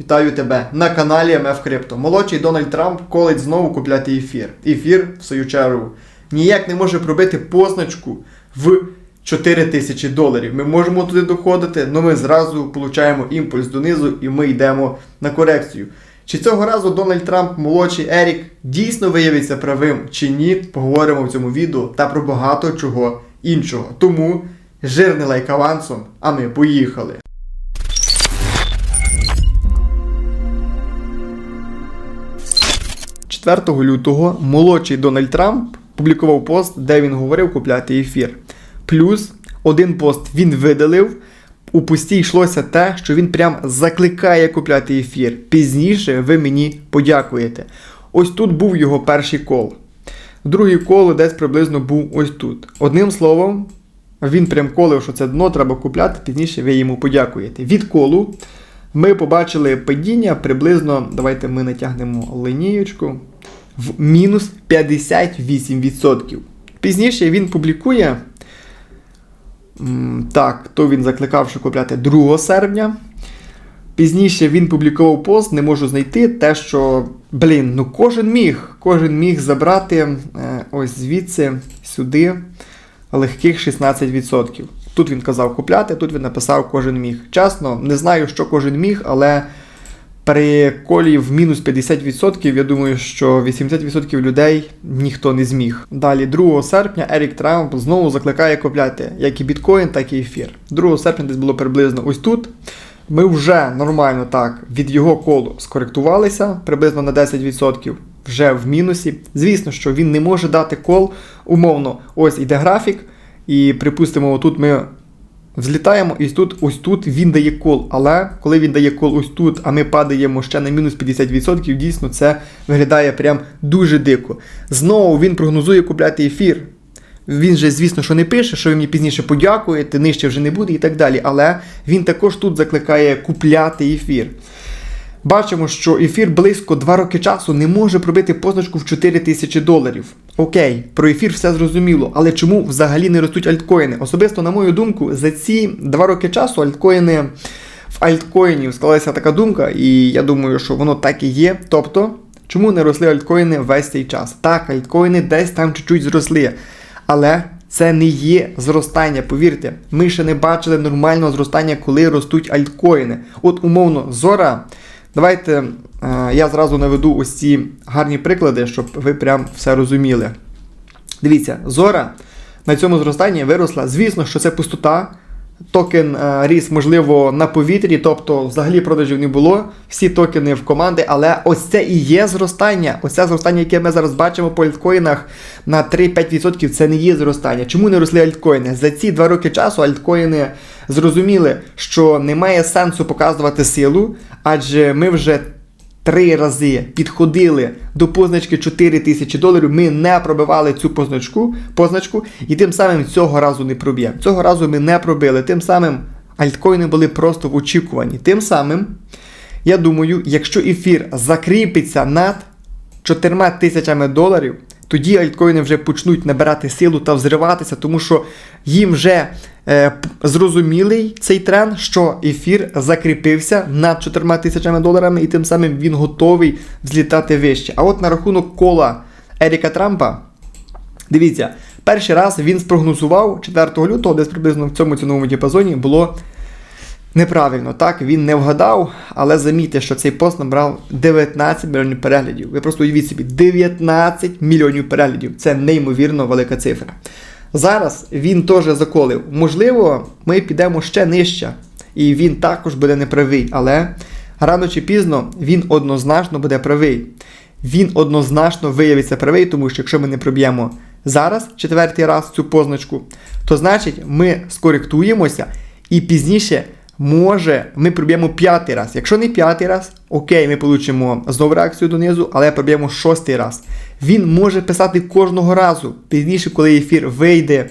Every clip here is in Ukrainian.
Вітаю тебе на каналі МФ Крипто. Молодший Дональд Трамп колить знову купляти ефір. Ефір, в свою чергу, ніяк не може пробити позначку в 4 тисячі доларів. Ми можемо туди доходити, але ми зразу получаємо імпульс донизу і ми йдемо на корекцію. Чи цього разу Дональд Трамп, молодший Ерік, дійсно виявиться правим чи ні, поговоримо в цьому відео та про багато чого іншого. Тому жирний лайк авансом, а ми поїхали. 4 лютого молодший Дональд Трамп публікував пост, де він говорив купляти ефір. Плюс один пост він видалив. У пості йшлося те, що він прям закликає купляти ефір. Пізніше ви мені подякуєте. Ось тут був його перший кол. Другий кол десь приблизно був ось тут. Одним словом, він прям колив, що це дно треба купляти, пізніше ви йому подякуєте. Від колу ми побачили падіння приблизно, давайте ми натягнемо линієчку, в мінус 58%. Пізніше він публікує. Так, то він закликав, що купляти 2 серпня. Пізніше він публікував пост, не можу знайти те, що, блін, ну кожен міг, кожен міг забрати е, ось звідси сюди легких 16%. Тут він казав купляти, тут він написав кожен міг. Чесно, не знаю, що кожен міг, але при колі в мінус 50%, я думаю, що 80% людей ніхто не зміг. Далі, 2 серпня, Ерік Трамп знову закликає купляти як і біткоін, так і ефір. 2 серпня десь було приблизно ось тут. Ми вже нормально так від його колу скоректувалися приблизно на 10%. Вже в мінусі. Звісно, що він не може дати кол умовно. Ось іде графік, і припустимо, отут ми взлітаємо, і тут, ось тут він дає кол. Але коли він дає кол ось тут, а ми падаємо ще на мінус 50%, дійсно це виглядає прям дуже дико. Знову він прогнозує купляти ефір. Він же, звісно, що не пише, що ви мені пізніше подякуєте, нижче вже не буде і так далі. Але він також тут закликає купляти ефір. Бачимо, що ефір близько 2 роки часу не може пробити позначку в 4 тисячі доларів. Окей, про ефір все зрозуміло, але чому взагалі не ростуть альткоїни? Особисто, на мою думку, за ці 2 роки часу альткоїни в альткоїнів склалася така думка, і я думаю, що воно так і є. Тобто, чому не росли альткоїни весь цей час? Так, альткоїни десь там чуть-чуть зросли, але це не є зростання. Повірте, ми ще не бачили нормального зростання, коли ростуть альткоїни. От умовно, зора. Давайте я зразу наведу ось ці гарні приклади, щоб ви прям все розуміли. Дивіться, Зора на цьому зростанні виросла. Звісно, що це пустота. Токен е, ріс, можливо, на повітрі, тобто взагалі продажів не було. Всі токени в команди, але ось це і є зростання. Ось це зростання, яке ми зараз бачимо по альткоїнах на 3-5%, це не є зростання. Чому не росли альткоїни? За ці два роки часу альткоїни зрозуміли, що немає сенсу показувати силу, адже ми вже три рази підходили до позначки 4 тисячі доларів. Ми не пробивали цю позначку, позначку, і тим самим цього разу не проб'ємо. Цього разу ми не пробили. Тим самим альткоїни були просто в очікуванні. Тим самим, я думаю, якщо ефір закріпиться над 4 тисячами доларів, тоді альткоїни вже почнуть набирати силу та взриватися, тому що їм вже е, зрозумілий цей тренд, що ефір закріпився над 4 тисячами доларами, і тим самим він готовий взлітати вище. А от на рахунок кола Еріка Трампа, дивіться, перший раз він спрогнозував 4 лютого, десь приблизно в цьому ціновому діапазоні було Неправильно, так, він не вгадав, але замітьте, що цей пост набрав 19 мільйонів переглядів. Ви просто уявіть собі, 19 мільйонів переглядів. Це неймовірно велика цифра. Зараз він теж заколив. Можливо, ми підемо ще нижче, і він також буде неправий, але рано чи пізно він однозначно буде правий. Він однозначно виявиться правий, тому що якщо ми не проб'ємо зараз, четвертий раз цю позначку, то значить ми скоректуємося і пізніше може ми проб'ємо п'ятий раз. Якщо не п'ятий раз, окей, ми получимо знову реакцію донизу, але проб'ємо шостий раз. Він може писати кожного разу. Пізніше, коли ефір вийде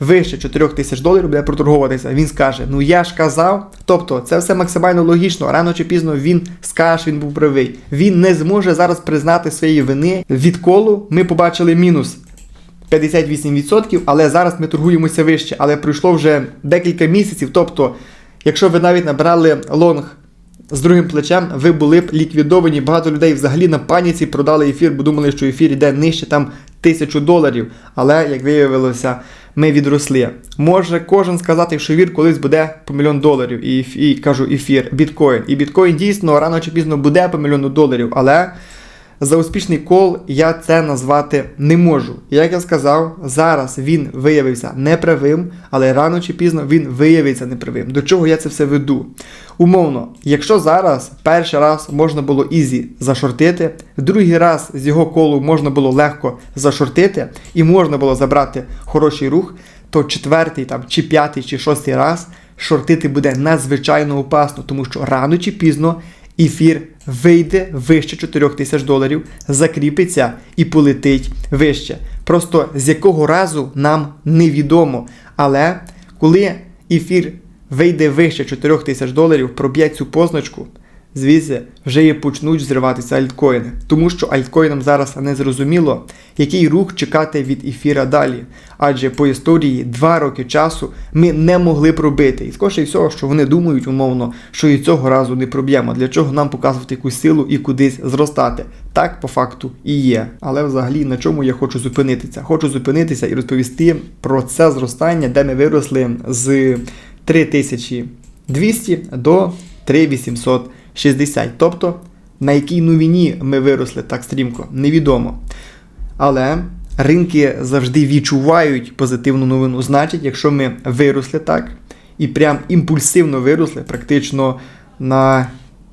вище 4 тисяч доларів, буде проторговуватися, він скаже: Ну я ж казав. Тобто це все максимально логічно. Рано чи пізно він скаже, він був правий. Він не зможе зараз признати своєї вини. Відколу ми побачили мінус. 58%, але зараз ми торгуємося вище. Але пройшло вже декілька місяців. Тобто, якщо ви навіть набрали лонг з другим плечем, ви були б ліквідовані. Багато людей взагалі на паніці продали ефір, бо думали, що ефір йде нижче там тисячу доларів. Але, як виявилося, ми відросли. Може кожен сказати, що вір колись буде по мільйон доларів. І, і кажу, ефір, біткоін. І біткоін дійсно рано чи пізно буде по мільйону доларів, але. За успішний кол я це назвати не можу. Як я сказав, зараз він виявився неправим, але рано чи пізно він виявиться неправим. До чого я це все веду? Умовно, якщо зараз перший раз можна було ізі зашортити, другий раз з його колу можна було легко зашортити і можна було забрати хороший рух, то четвертий там, чи п'ятий, чи шостий раз шортити буде надзвичайно опасно, тому що рано чи пізно ефір вийде вище 4 тисяч доларів, закріпиться і полетить вище. Просто з якого разу нам невідомо. Але коли ефір вийде вище 4 тисяч доларів, проб'є цю позначку звідси вже і почнуть зриватися альткоїни. Тому що альткоїнам зараз не зрозуміло, який рух чекати від ефіра далі. Адже по історії два роки часу ми не могли пробити. І скоріше всього, що вони думають, умовно, що і цього разу не проб'ємо. Для чого нам показувати якусь силу і кудись зростати? Так по факту і є. Але взагалі на чому я хочу зупинитися? Хочу зупинитися і розповісти про це зростання, де ми виросли з 3200 до 3800. 60. Тобто, на якій новині ми виросли так стрімко, невідомо. Але ринки завжди відчувають позитивну новину. Значить, якщо ми виросли так і прям імпульсивно виросли, практично на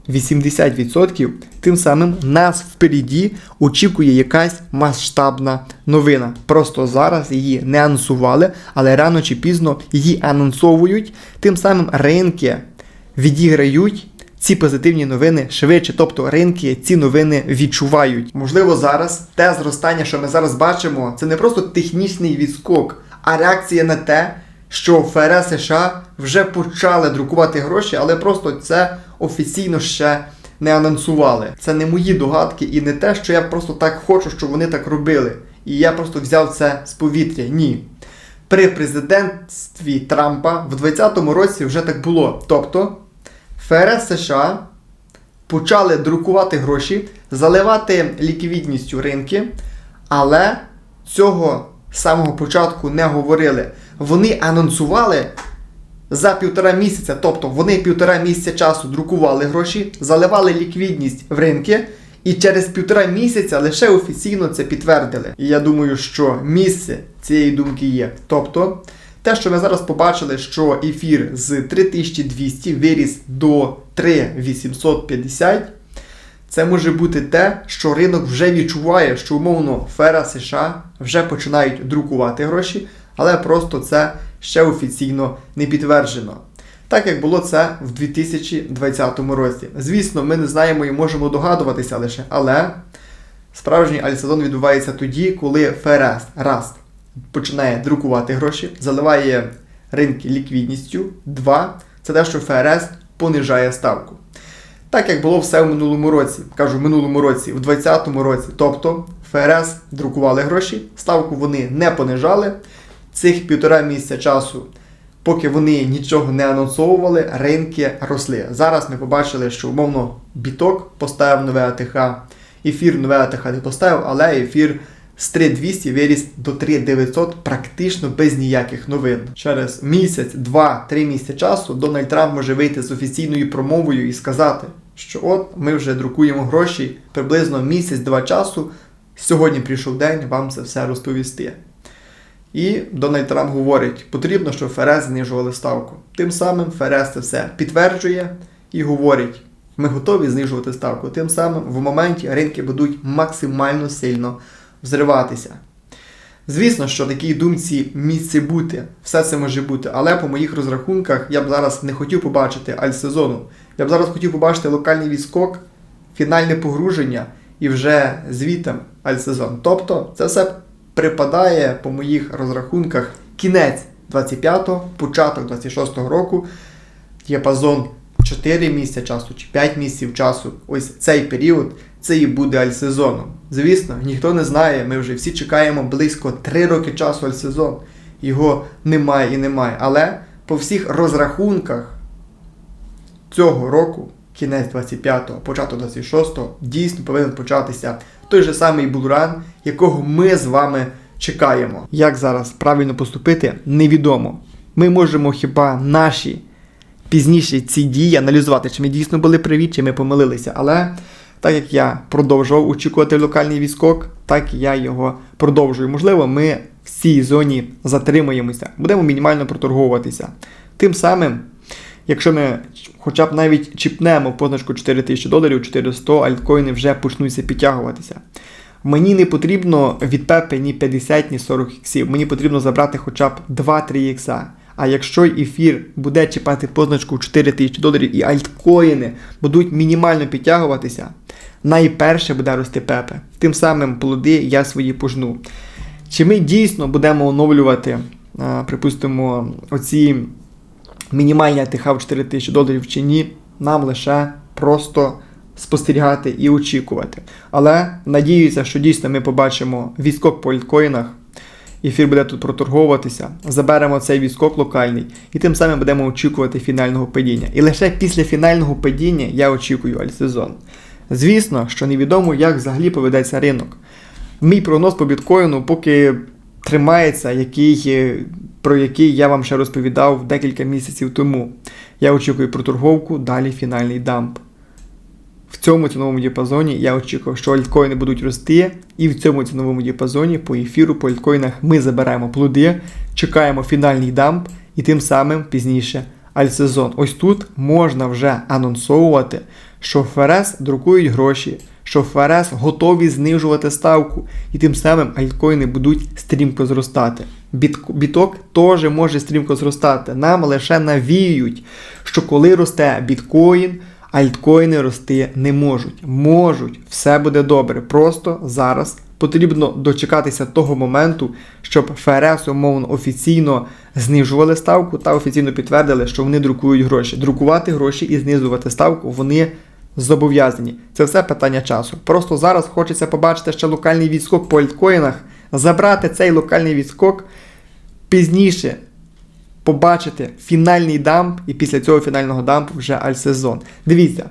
80%, тим самим нас впереді очікує якась масштабна новина. Просто зараз її не анонсували, але рано чи пізно її анонсовують. Тим самим ринки відіграють ці позитивні новини швидше, тобто ринки ці новини відчувають. Можливо, зараз те зростання, що ми зараз бачимо, це не просто технічний відскок, а реакція на те, що ФРС США вже почали друкувати гроші, але просто це офіційно ще не анонсували. Це не мої догадки і не те, що я просто так хочу, щоб вони так робили. І я просто взяв це з повітря. Ні. При президентстві Трампа в 2020 році вже так було. Тобто ФРС США почали друкувати гроші, заливати ліквідністю ринки, але цього самого початку не говорили. Вони анонсували за півтора місяця, тобто вони півтора місяця часу друкували гроші, заливали ліквідність в ринки. І через півтора місяця лише офіційно це підтвердили. І я думаю, що місце цієї думки є. Тобто те, що ми зараз побачили, що ефір з 3200 виріс до 3850, це може бути те, що ринок вже відчуває, що умовно фера США вже починають друкувати гроші, але просто це ще офіційно не підтверджено. Так як було це в 2020 році. Звісно, ми не знаємо і можемо догадуватися лише, але справжній альсезон відбувається тоді, коли ФРС раз починає друкувати гроші, заливає ринки ліквідністю. Два це те, що ФРС понижає ставку. Так як було все в минулому році, кажу в минулому році, в 2020 році, тобто ФРС друкували гроші, ставку вони не понижали. Цих півтора місяця часу, поки вони нічого не анонсовували, ринки росли. Зараз ми побачили, що умовно біток поставив нове АТХ, ефір нове АТХ не поставив, але ефір з 3200 виріс до 3900 практично без ніяких новин. Через місяць, два, три місяці часу Дональд Трамп може вийти з офіційною промовою і сказати, що от ми вже друкуємо гроші приблизно місяць-два часу. Сьогодні прийшов день вам це все розповісти. І Дональд Трамп говорить, потрібно, щоб ФРС знижували ставку. Тим самим ФРС це все підтверджує і говорить, ми готові знижувати ставку. Тим самим в моменті ринки будуть максимально сильно взриватися. Звісно, що такій думці місце бути, все це може бути, але по моїх розрахунках я б зараз не хотів побачити альсезону. Я б зараз хотів побачити локальний відскок, фінальне погруження і вже звітом альсезон. Тобто це все припадає по моїх розрахунках кінець 25-го, початок 26-го року, діапазон 4 місяця часу чи 5 місяців часу. Ось цей період це і буде альсезоном. Звісно, ніхто не знає, ми вже всі чекаємо близько 3 роки часу альсезон. Його немає і немає. Але по всіх розрахунках цього року, кінець 25-го, початок 26-го, дійсно повинен початися той же самий булран, якого ми з вами чекаємо. Як зараз правильно поступити, невідомо. Ми можемо хіба наші пізніше ці дії аналізувати, чи ми дійсно були праві, чи ми помилилися. Але так як я продовжував очікувати локальний відскок, так я його продовжую. Можливо, ми в цій зоні затримаємося, будемо мінімально проторговуватися. Тим самим, якщо ми хоча б навіть чіпнемо позначку 4000 доларів, 400 альткоїни вже почнуться підтягуватися. Мені не потрібно від Пепи ні 50, ні 40 іксів. Мені потрібно забрати хоча б 2-3 ікса. А якщо ефір буде чіпати позначку 4000 доларів і альткоїни будуть мінімально підтягуватися, найперше буде рости Пепе. Тим самим плоди я свої пожну. Чи ми дійсно будемо оновлювати, припустимо, оці мінімальні АТХ в 4000 доларів чи ні, нам лише просто спостерігати і очікувати. Але надіюся, що дійсно ми побачимо відскок по альткоїнах. Ефір буде тут проторговуватися, заберемо цей відскок локальний і тим самим будемо очікувати фінального падіння. І лише після фінального падіння я очікую альсезон. Звісно, що невідомо, як взагалі поведеться ринок. Мій прогноз по біткоїну поки тримається, який, е, про який я вам ще розповідав декілька місяців тому. Я очікую проторговку, далі фінальний дамп. В цьому ціновому діапазоні я очікував, що альткоїни будуть рости, і в цьому ціновому діапазоні по ефіру, по альткоїнах ми забираємо плоди, чекаємо фінальний дамп і тим самим пізніше альсезон. Ось тут можна вже анонсовувати, що ФРС друкують гроші, що ФРС готові знижувати ставку, і тим самим альткоїни будуть стрімко зростати. Біт- Біток теж може стрімко зростати. Нам лише навіюють, що коли росте біткоін, альткоїни рости не можуть. Можуть, все буде добре. Просто зараз потрібно дочекатися того моменту, щоб ФРС умовно офіційно знижували ставку та офіційно підтвердили, що вони друкують гроші. Друкувати гроші і знизувати ставку вони зобов'язані. Це все питання часу. Просто зараз хочеться побачити ще локальний відскок по альткоїнах, забрати цей локальний відскок пізніше побачити фінальний дамп, і після цього фінального дампу вже альсезон. Дивіться,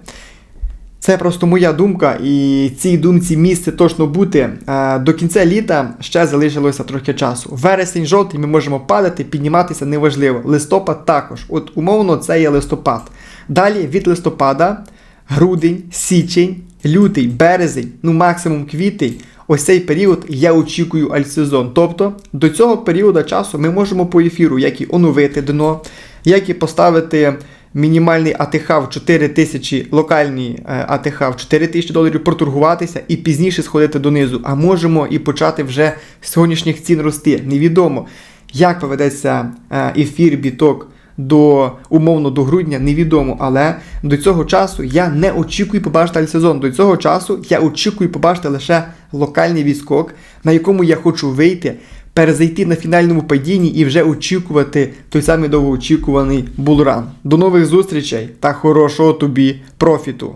це просто моя думка, і цій думці місце точно бути. Е, До кінця літа ще залишилося трохи часу. Вересень, жовтий ми можемо падати, підніматися неважливо. Листопад також. От умовно, це є листопад. Далі від листопада, грудень, січень, лютий, березень, ну максимум квітень. Ось цей період я очікую альсезон. Тобто до цього періоду часу ми можемо по ефіру як і оновити дно, як і поставити мінімальний АТХ в 4 тисячі, локальний е, АТХ в 4 тисячі доларів, проторгуватися і пізніше сходити донизу. А можемо і почати вже з сьогоднішніх цін рости. Невідомо, як поведеться е, ефір, біток. До умовно до грудня невідомо, але до цього часу я не очікую побачити альсезон. До цього часу я очікую побачити лише локальний відскок, на якому я хочу вийти, перезайти на фінальному падінні і вже очікувати той самий довгоочікуваний булран. До нових зустрічей та хорошого тобі профіту!